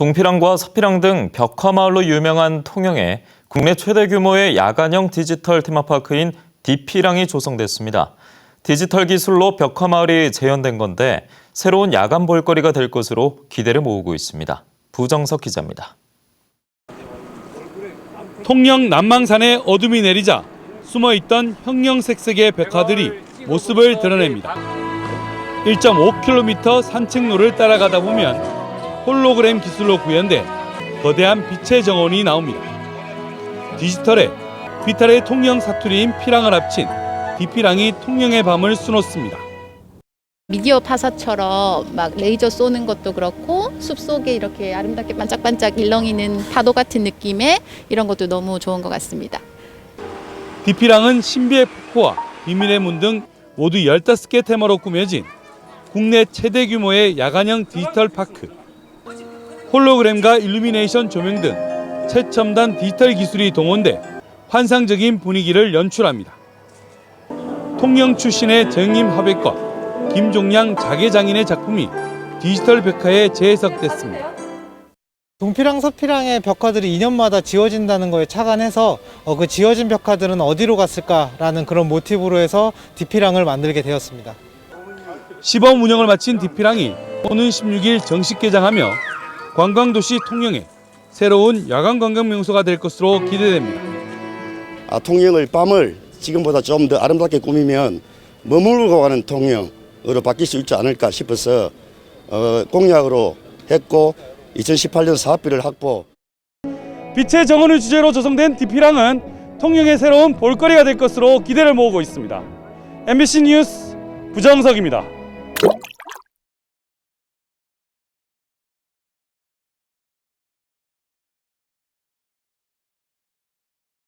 동피랑과 서피랑 등 벽화마을로 유명한 통영에 국내 최대 규모의 야간형 디지털 테마파크인 디피랑이 조성됐습니다. 디지털 기술로 벽화마을이 재현된 건데 새로운 야간 볼거리가 될 것으로 기대를 모으고 있습니다. 부정석 기자입니다. 통영 남망산에 어둠이 내리자 숨어있던 형형색색의 벽화들이 모습을 드러냅니다. 1.5km 산책로를 따라가다 보면 홀로그램 기술로 구현된 거대한 빛의 정원이 나옵니다. 디지털에 비탈의 통영 사투리인 피랑을 합친 디피랑이 통영의 밤을 수놓습니다. 미디어 파사처럼 막 레이저 쏘는 것도 그렇고 숲속에 이렇게 아름답게 반짝반짝 일렁이는 파도 같은 느낌의 이런 것도 너무 좋은 것 같습니다. 디피랑은 신비의 폭포와 비밀의 문 등 모두 15개 테마로 꾸며진 국내 최대 규모의 야간형 디지털 파크. 홀로그램과 일루미네이션 조명 등 최첨단 디지털 기술이 동원돼 환상적인 분위기를 연출합니다. 통영 출신의 정임 화백과 김종량 자개장인의 작품이 디지털 벽화에 재해석됐습니다. 동피랑 서피랑의 벽화들이 2년마다 지워진다는 거에 착안해서 어, 그 지워진 벽화들은 어디로 갔을까라는 그런 모티브로 해서 디피랑을 만들게 되었습니다. 시범 운영을 마친 디피랑이 오는 16일 정식 개장하며 관광도시 통영에 새로운 야간 관광 명소가 될 것으로 기대됩니다. 아, 통영을 밤을 지금보다 좀 더 아름답게 꾸미면 머물고 가는 통영으로 바뀔 수 있지 않을까 싶어서 어, 공약으로 했고 2018년 사업비를 확보 빛의 정원을 주제로 조성된 디피랑은 통영의 새로운 볼거리가 될 것으로 기대를 모으고 있습니다. MBC 뉴스 부정석입니다.